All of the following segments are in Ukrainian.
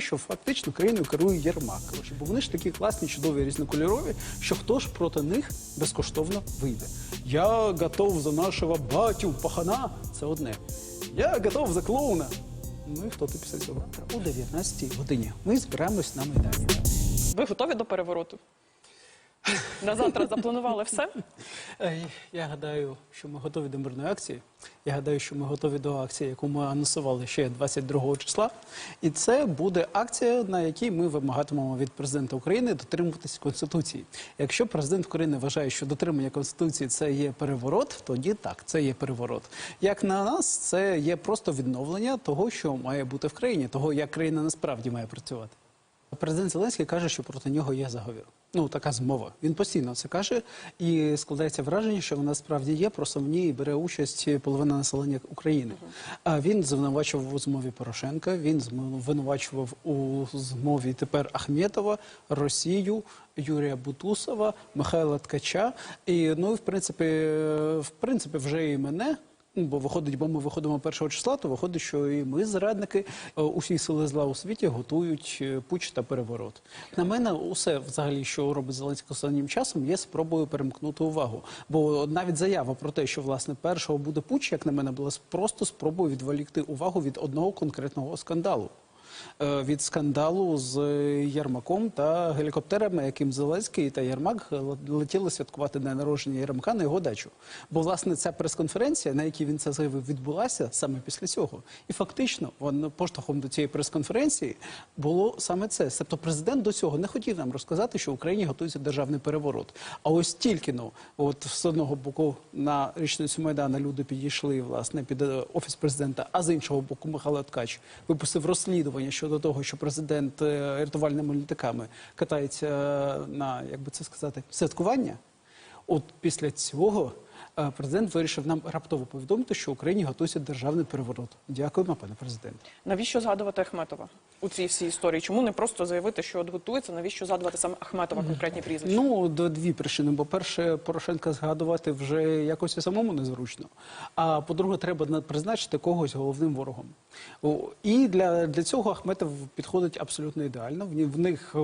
що фактично країною керує Єрмак. Бо вони ж такі класні, чудові, різнокольорові, що хто ж проти них безкоштовно вийде. Я готов за нашого батю пахана. Це одне. Я готов за клоуна. Ну і хто ти після цього? О 19 годині. Ми збираємось на Майдані. Ви готові до перевороту? На завтра запланували все? Е, Я гадаю, що ми готові до мирної акції. Я гадаю, що ми готові до акції, яку ми анонсували ще 22 числа. І це буде акція, на якій ми вимагатимемо від президента України дотримуватись конституції. Якщо президент України вважає, що дотримання конституції це є переворот, тоді так, це є переворот. Як на нас, це є просто відновлення того, що має бути в країні, того, як країна насправді має працювати. Президент Зеленський каже, що проти нього є заговір. Ну така змова. Він постійно це каже, і складається враження, що вона справді є. Просто в ній бере участь половина населення України. А він звинувачував у змові Порошенка. Він звинувачував у змові тепер Ахметова, Росію, Юрія Бутусова, Михайла Ткача. І ну, в принципі, в принципі, вже і мене. Ну, Бо виходить, бо ми виходимо першого числа, то виходить, що і ми, зрадники, е, усі сили зла у світі готують пуч та переворот. На мене, усе взагалі, що робить Зеленський останнім часом, є спробою перемкнути увагу. Бо навіть заява про те, що власне першого буде пуч, як на мене, була просто спробою відволікти увагу від одного конкретного скандалу. Е, Від скандалу з Єрмаком та гелікоптерами, яким Зеленський та Єрмак летіли святкувати день народження Єрмака на його дачу. Бо власне ця прес-конференція, на якій він це заявив, відбулася саме після цього. І фактично, вон, поштовхом до цієї прес-конференції було саме це. Тобто президент до цього не хотів нам розказати, що в Україні готується державний переворот. А ось тільки ну, от з одного боку на річницю Майдана люди підійшли власне під е, офіс президента, а з іншого боку, Михайло Ткач випустив розслідування щодо того, що президент е, рятувальними літаками катається на як би це сказати святкування. От після цього президент вирішив нам раптово повідомити, що в Україні готується державний переворот. Дякуємо, пане президент. Навіщо згадувати Ахметова у цій всій історії? Чому не просто заявити, що от готується? Навіщо згадувати саме Ахметова конкретні прізвища? Ну, дві причини. Бо перше, Порошенка згадувати вже якось і самому незручно. А по-друге, треба призначити когось головним ворогом. І для, для цього Ахметов підходить абсолютно ідеально. В, в них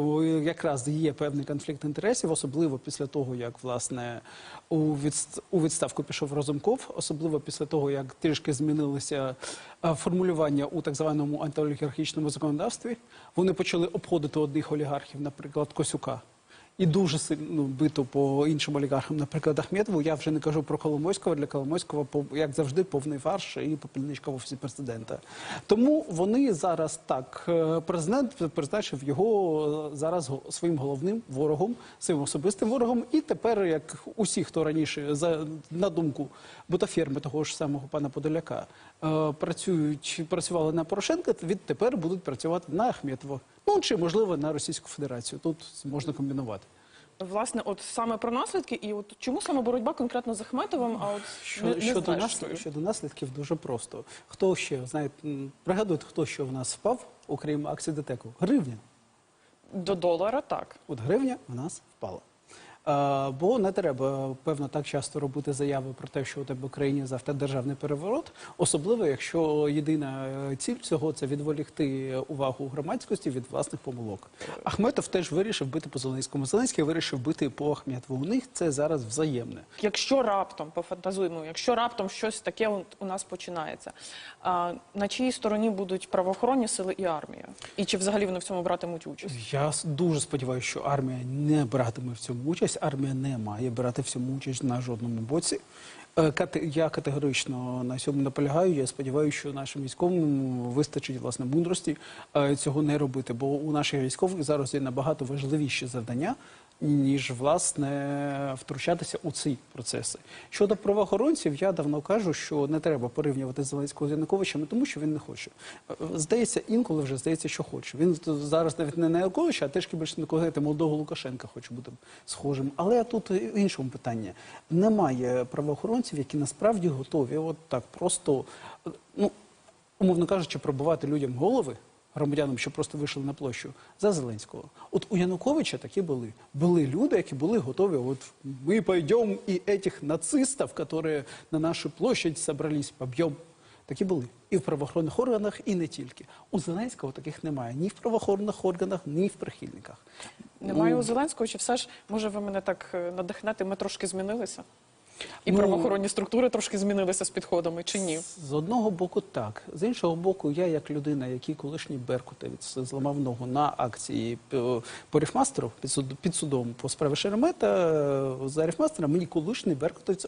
якраз є певний конфлікт інтересів, особливо після того, як власне у, відст- у відставку пішов Розумков, особливо після того, як трішки змінилися формулювання у так званому антиолігархічному законодавстві. Вони почали обходити одних олігархів, наприклад, Косюка. І дуже сильно ну, бито по іншим олігархам, наприклад, Ахметову. Я вже не кажу про Коломойського. Для Коломойського, як завжди, повний фарш і попільничка в офісі президента. Тому вони зараз так. е, Президент призначив його е, зараз своїм головним ворогом, своїм особистим ворогом. І тепер, як усі, хто раніше за на думку бутаферми того ж самого пана Подоляка, е, працюють працювали на Порошенка, відтепер будуть працювати на Ахметова. Ну чи можливо на Російську Федерацію. Тут можна комбінувати. Власне, от саме про наслідки, і от чому саме боротьба конкретно з Ахметовим? А от Що, не, не щодо, знаєш наслідків, щодо наслідків дуже просто. Хто ще знаєте, м, пригадуєте, хто ще в нас впав, окрім акції ДТЕКу? Гривня. до долара, так. От гривня в нас впала. А, бо не треба, певно, так часто робити заяви про те, що у тебе в країні завтра державний переворот, особливо якщо єдина е, ціль цього це відволікти увагу громадськості від власних помилок. Ахметов теж вирішив бити по Зеленському. Зеленський вирішив бити по Ахметову. У них це зараз взаємне. Якщо раптом пофантазуємо, якщо раптом щось таке у, нас починається, на чиїй стороні будуть правоохоронні сили і армія? І чи взагалі вони в цьому братимуть участь? Я дуже сподіваюся, що армія не братиме в цьому участь. Армія не має брати в цьому участь на жодному боці. Е, Я категорично на цьому наполягаю. Я сподіваюся, що нашим військовим вистачить власне мудрості е, цього не робити. Бо у наших військових зараз є набагато важливіші завдання, ніж власне втручатися у ці процеси. Щодо правоохоронців, я давно кажу, що не треба порівнювати Зеленського з Януковичем, тому що він не хоче. Е, Здається, інколи вже здається, що хоче. Він зараз навіть не на Януковича, а трішки більше на когось молодого Лукашенка хоче бути схожим. Але тут в іншому питання. Немає правоохоронців, які насправді готові, от так просто, е, ну умовно кажучи, пробувати людям голови. Громадянам, що просто вийшли на площу за Зеленського. От у Януковича такі були. Були люди, які були готові. От ми пойдемо і этих нацистів, які на нашу площадь собрались, поб'ємо. Такі були і в правоохоронних органах, і не тільки. У Зеленського таких немає ні в правоохоронних органах, ні в прихильниках. Немає у Зеленського, чи все ж може ви мене так е, надихнете? Ми трошки змінилися? І Ну, правоохоронні структури трошки змінилися з підходами, чи ні? З одного боку, так. З іншого боку, я як людина, який колишній беркутовець зламав ногу на акції по ріфмастеру під, суд, під судом по справі Шеремета, за ріфмастера мені колишній беркутовець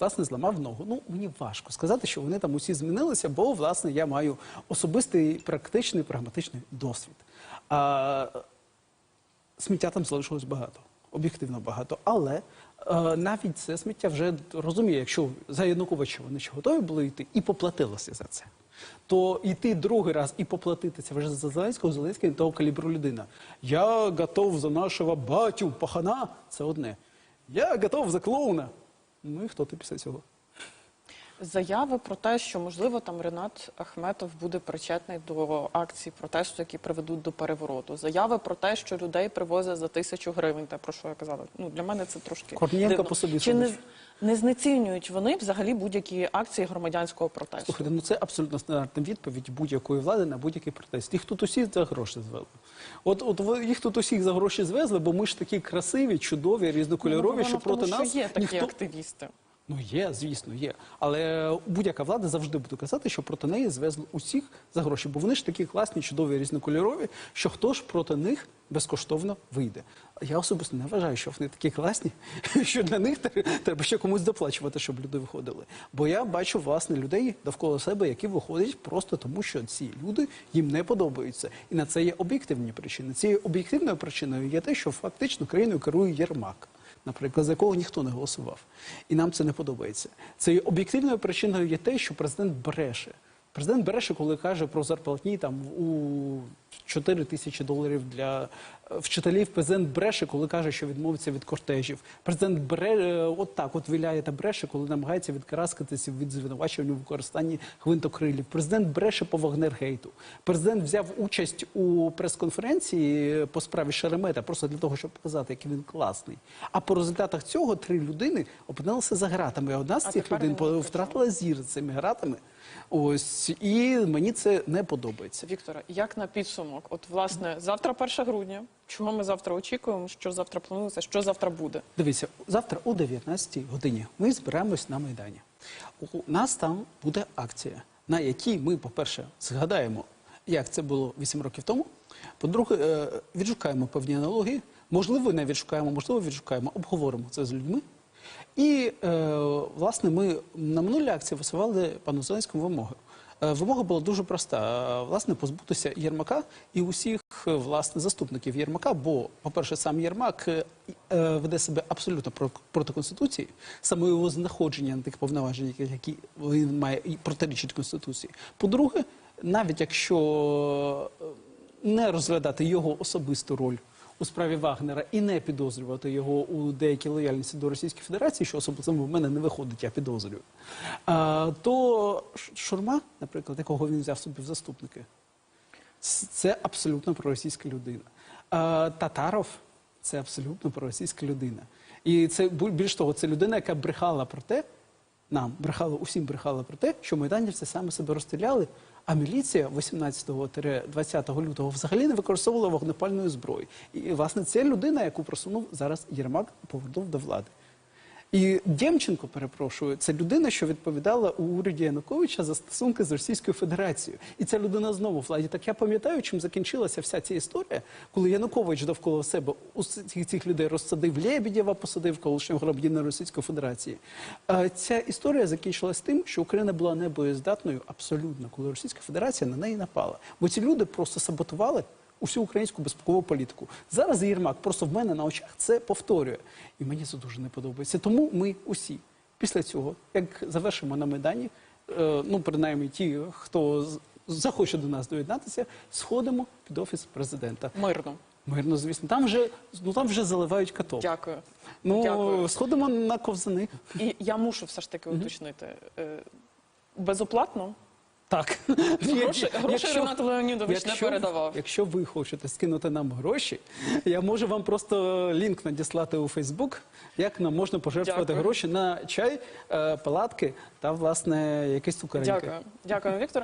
власне зламав ногу. Ну, мені важко сказати, що вони там усі змінилися, бо власне я маю особистий практичний прагматичний досвід. А, сміття там залишилось багато, об'єктивно багато. Але навіть це сміття вже розуміє, якщо за Януковича вони ще готові були йти і поплатилися за це. То йти другий раз і поплатитися вже за Зеленського, Зеленський не того калібру людина. Я готов за нашого батю пахана. Це одне. Я готов за клоуна. Ну і хто ти після цього? Заяви про те, що можливо там Ренат Ахметов буде причетний до акцій протесту, які приведуть до перевороту. Заяви про те, що людей привозять за тисячу гривень, те про що я казала. Ну для мене це трошки Корнієнко дивно. по собі Чи не, не знецінюють вони взагалі будь-які акції громадянського протесту? Слухайте, ну це абсолютно стандартна відповідь будь-якої влади на будь-який протест. Їх тут усі за гроші звели. От, от їх тут усіх за гроші звезли, бо ми ж такі красиві, чудові, різнокольорові, Ну, що проти тому, нас що є такі ніхто активісти. Ну є, звісно, є. Але будь-яка влада завжди буде казати, що проти неї звезли усіх за гроші, бо вони ж такі класні, чудові, різнокольорові, що хто ж проти них безкоштовно вийде. Я особисто не вважаю, що вони такі класні, що для них треба ще комусь доплачувати, щоб люди виходили. Бо я бачу власне людей довкола себе, які виходять просто тому, що ці люди їм не подобаються. І на це є об'єктивні причини. Цією об'єктивною причиною є те, що фактично країною керує Єрмак наприклад, за якого ніхто не голосував. І нам це не подобається. Цією об'єктивною причиною є те, що президент бреше. Президент бреше, коли каже про зарплатні там у 4 тисячі доларів для е, вчителів. Президент бреше, коли каже, що відмовиться від кортежів. Президент бре е, от так, от віляє та бреше, коли намагається відкараскатися від звинувачення у використанні гвинтокрилів. Президент бреше по Вагнергейту. Президент взяв участь у прес-конференції по справі Шеремета просто для того, щоб показати, який він класний. А по результатах цього три людини опинилися за гратами. Одна з А цих людей втратила зір цими гратами. Ось і мені це не подобається. Віктора, як на підсумок? От власне завтра 1 грудня. Чого ми завтра очікуємо? Що завтра планується? Що завтра буде? Дивіться, завтра о 19 годині ми збираємось на Майдані. У нас там буде акція, на якій ми, по-перше, згадаємо, як це було 8 років тому. По-друге, е, відшукаємо певні аналогії. Можливо, не відшукаємо, можливо, відшукаємо, обговоримо це з людьми. І, е, власне, ми на минулій акції висували пану Зеленському вимоги. Е, Вимога була дуже проста: Е, власне, позбутися Єрмака і усіх е, власне заступників Єрмака. Бо, по-перше, сам Єрмак е, е, веде себе абсолютно про- проти конституції, саме його знаходження на тих повноваженнях, які він має протирічить конституції. По-друге, навіть якщо не розглядати його особисту роль у справі Вагнера і не підозрювати його у деякій лояльності до Російської Федерації, що особливо в мене не виходить, я підозрюю. То Шурма, наприклад, якого він взяв собі в заступники, це абсолютно проросійська людина. Татаров це абсолютно проросійська людина. І це більш того, це людина, яка брехала про те, нам брехала, усім брехала про те, що майданівці саме себе розстріляли, а міліція 18-20 лютого взагалі не використовувала вогнепальної зброї. І власне це людина, яку просунув зараз Єрмак, повернув до влади. І Дємченко, перепрошую, це людина, що відповідала у уряді Януковича за стосунки з Російською Федерацією. І ця людина знову владі. Так я пам'ятаю, чим закінчилася вся ця історія, коли Янукович довкола себе усіх цих людей розсадив Лєбідєва, посадив колишнього громадянина Російської Федерації. Ця історія закінчилась тим, що Україна була небоєздатною абсолютно, коли Російська Федерація на неї напала. Бо ці люди просто саботували усю українську безпекову політику. Зараз Єрмак просто в мене на очах це повторює. І мені це дуже не подобається. Тому ми усі після цього, як завершимо на Майдані, е, ну принаймні ті, хто захоче до нас доєднатися, сходимо під офіс президента. Мирно. Мирно, звісно, там вже ну там вже заливають каток. Дякую. Ну Дякую. сходимо на ковзани. І я мушу все ж таки уточнити. Е, Безоплатно? Так. Гроші, гроші Ренат Леонідович не передавав. Якщо ви хочете скинути нам гроші, я можу вам просто лінк надіслати у Фейсбук, як нам можна пожертвувати Дякую. гроші на чай, е, палатки та власне якісь цукеринки. Дякую, дякую, Віктор.